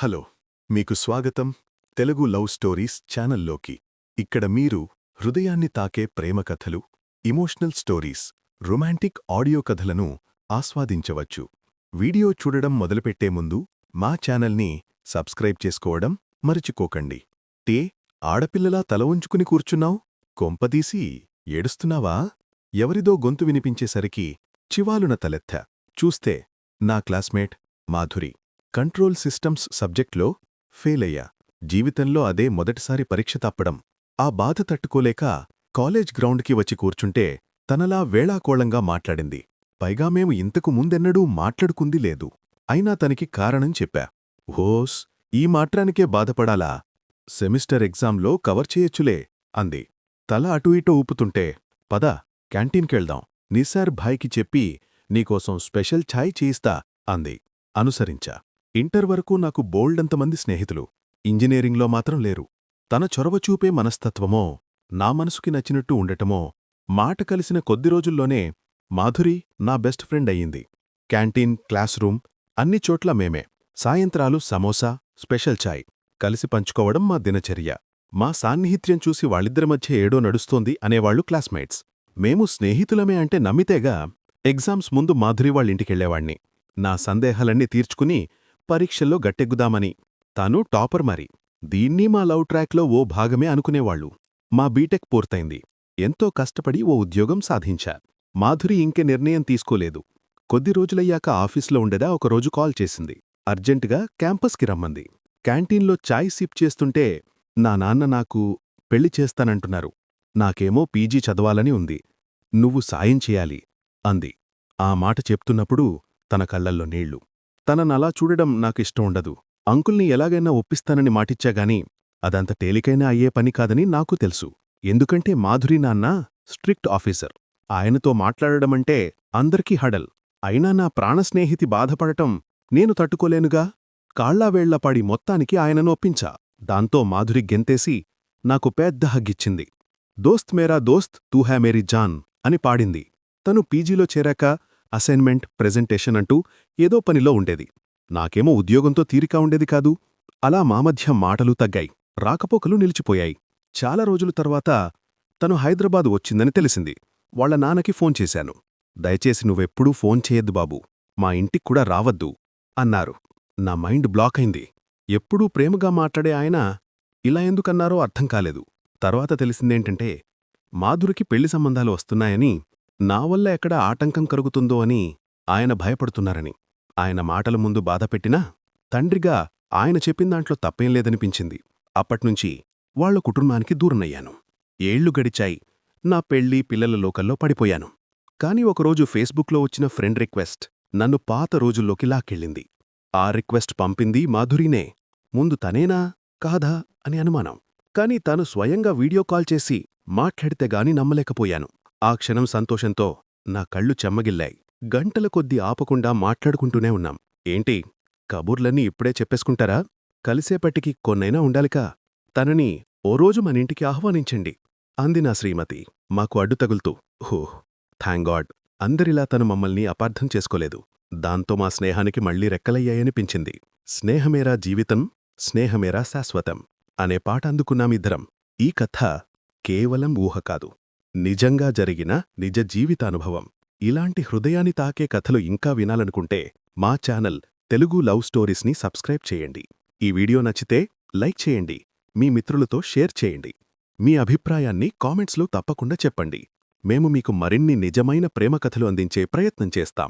Hello మీకు స్వాగతం Telugu love stories ఛానల్లోకి. ఇక్కడ మీరు హృదయాన్ని తాకే ప్రేమ కథలు ఇమోషనల్ స్టోరీస్ రొమాంటిక్ ఆడియో కథలను ఆస్వాదించవచ్చు. వీడియో చూడడం మొదలుపెట్టే ముందు మా ఛానల్ని సబ్స్క్రైబ్ చేసుకోవడం మరచిపోకండి. టే ఆడపిల్లలా తల ఉంచుకుని కూర్చున్నావు? కొంపదీసి ఏడుస్తున్నావా? ఎవరిదో గొంతు వినిపించేసరికి చివాలున తలెత్త. చూస్తే నా క్లాస్మేట్ మాధురి. కంట్రోల్ సిస్టమ్స్ సబ్జెక్ట్లో ఫెయిలయ్యా జీవితంలో అదే మొదటిసారి పరీక్ష తప్పడం. ఆ బాధ తట్టుకోలేక కాలేజ్ గ్రౌండ్కి వచ్చి కూర్చుంటే తనలా వేళాకోళంగా మాట్లాడింది. పైగా మేము ఇంతకు ముందెన్నడూ మాట్లాడుకుంది లేదు. అయినా తనకి కారణం చెప్పా. హోస్ ఈ మాట్రానికే బాధపడాలా? సెమిస్టర్ ఎగ్జామ్లో కవర్ చేయొచ్చులే అంది. తల అటూ ఇటూ ఊపుతుంటే పద క్యాంటీన్కెళ్దాం. నిసార్ భాయ్కి చెప్పి నీకోసం స్పెషల్ ఛాయ్ చేయిస్తా అంది. అనుసరించా. ఇంటర్ వరకు నాకు బోల్డంతమంది స్నేహితులు. ఇంజనీరింగ్లో మాత్రం లేరు. తన చొరవ చూపే మనస్తత్వమో నా మనసుకి నచ్చినట్టు ఉండటమో మాట కలిసిన కొద్ది రోజుల్లోనే మాధురి నా బెస్ట్ ఫ్రెండ్ అయ్యింది. క్యాంటీన్ క్లాస్ రూమ్ అన్ని చోట్ల మేమే. సాయంత్రాలు సమోసా స్పెషల్ చాయ్ కలిసి పంచుకోవడం మా దినచర్య. మా సాన్నిహిత్యం చూసి వాళ్ళిద్దరి మధ్య ఏడో నడుస్తోంది అనేవాళ్ళు క్లాస్మేట్స్. మేము స్నేహితులమే అంటే నమ్మితేగా ఎగ్జామ్స్ ముందు మాధురి వాళ్ళింటికెళ్ళేవాణ్ణి నా సందేహాలన్నీ తీర్చుకుని పరీక్షల్లో గట్టెగ్గుదామని తాను టాపర్ మరి. దీన్ని మా లవ్ ట్రాక్లో ఓ భాగమే అనుకునేవాళ్ళు మా బీటెక్ పూర్తయింది. ఎంతో కష్టపడి ఓ ఉద్యోగం సాధించా. మాధురి ఇంకే నిర్ణయం తీసుకోలేదు. కొద్ది రోజులయ్యాక ఆఫీస్లో ఉండగా ఒకరోజు కాల్ చేసింది. అర్జెంటుగా క్యాంపస్కి రమ్మంది. క్యాంటీన్లో చాయ్ సిప్ చేస్తుంటే నా నాన్న నాకు పెళ్ళి చేస్తానంటున్నారు. నాకేమో పీజీ చదవాలని ఉంది. నువ్వు సాయం చేయాలి అంది. ఆ మాట చెప్తున్నప్పుడు తన కళ్ళల్లో నీళ్ళు. తననలా చూడడం నాకిష్టం ఉండదు. అంకుల్ని ఎలాగైనా ఒప్పిస్తానని మాటిచ్చాగాని అదంత తేలికైనా అయ్యే పని కాదని నాకు తెలుసు. ఎందుకంటే మాధురి నాన్న స్ట్రిక్ట్ ఆఫీసర్. ఆయనతో మాట్లాడడమంటే అందరికీ హడల్. అయినా నా ప్రాణస్నేహితి బాధపడటం నేను తట్టుకోలేనుగా? కాళ్ళావేళ్ళపాడి మొత్తానికి ఆయనను ఒప్పించా. దాంతో మాధురి గెంతేసి నాకు పెద్ద హగ్గిచ్చింది. దోస్త్ మేరా దోస్త్ తూ మేరీ జాన్ అని పాడింది. తను పీజీలో చేరాక అసైన్మెంట్ ప్రెజెంటేషన్ అంటూ ఏదో పనిలో ఉండేది. నాకేమో ఉద్యోగంతో తీరిక ఉండేది కాదు. అలా మా మధ్య మాటలు తగ్గాయి. రాకపోకలు నిలిచిపోయాయి. చాలా రోజుల తర్వాత తను హైదరాబాద్ వచ్చిందని తెలిసింది. వాళ్ళ నాన్నకి ఫోన్ చేశాను. దయచేసి నువ్వెప్పుడూ ఫోన్ చేయొద్దు బాబూ. మా ఇంటికి కూడా రావద్దు అన్నారు. నా మైండ్ బ్లాక్ అయింది. ఎప్పుడూ ప్రేమగా మాట్లాడే ఆయన ఇలా ఎందుకన్నారో అర్థం కాలేదు. తర్వాత తెలిసిందేంటంటే మాధురికి పెళ్ళి సంబంధాలు వస్తున్నాయని నా వల్ల ఎక్కడ ఆటంకం కలుగుతుందో అని ఆయన భయపడుతున్నారని. ఆయన మాటల ముందు బాధపెట్టినా తండ్రిగా ఆయన చెప్పిందాంట్లో తప్పేం లేదనిపించింది. అప్పట్నుంచి వాళ్ళ కుటుంబానికి దూరనయ్యాను ఏళ్ళు గడిచాయి. నా పెళ్ళి పిల్లల లోకల్లో పడిపోయాను. కాని ఒకరోజు ఫేస్బుక్లో వచ్చిన ఫ్రెండ్ రిక్వెస్ట్ నన్ను పాత రోజుల్లోకి లాక్కెళ్ళింది. ఆ రిక్వెస్ట్ పంపింది మాధురీనే. ముందు తనేనా? కాదా? అని అనుమానం. కాని తాను స్వయంగా వీడియో కాల్ చేసి మాట్లాడితే గాని నమ్మలేకపోయాను. ఆ క్షణం సంతోషంతో నా కళ్ళు చెమ్మగిల్లాయి. గంటల కొద్దీ ఆపకుండా మాట్లాడుకుంటూనే ఉన్నాం. ఏంటి కబుర్లన్నీ ఇప్పుడే చెప్పేసుకుంటారా? కలిసేపటికి కొన్నైనా ఉండాలికా? తనని ఓ రోజు మనింటికి ఆహ్వానించండి అంది నా శ్రీమతి. మాకు అడ్డు తగులుతూ హో థ్యాంక్ గాడ్. అందరిలా తను మమ్మల్ని అపార్థం చేసుకోలేదు. దాంతో మా స్నేహానికి మళ్ళీ రెక్కలయ్యాయనిపించింది. స్నేహమేరా జీవితం స్నేహమేరా శాశ్వతం అనే పాట అందుకున్నామిద్దరం ఈ కథ కేవలం ఊహ కాదు. నిజంగా జరిగిన నిజ జీవితానుభవం. ఇలాంటి హృదయాన్ని తాకే కథలు ఇంకా వినాలనుకుంటే మా ఛానల్ తెలుగు లవ్ స్టోరీస్ని సబ్స్క్రైబ్ చేయండి. ఈ వీడియో నచ్చితే లైక్ చేయండి. మీ మిత్రులతో షేర్ చేయండి. మీ అభిప్రాయాన్ని కామెంట్స్లో తప్పకుండా చెప్పండి. మేము మీకు మరిన్ని నిజమైన ప్రేమ కథలు అందించే ప్రయత్నం చేస్తాం.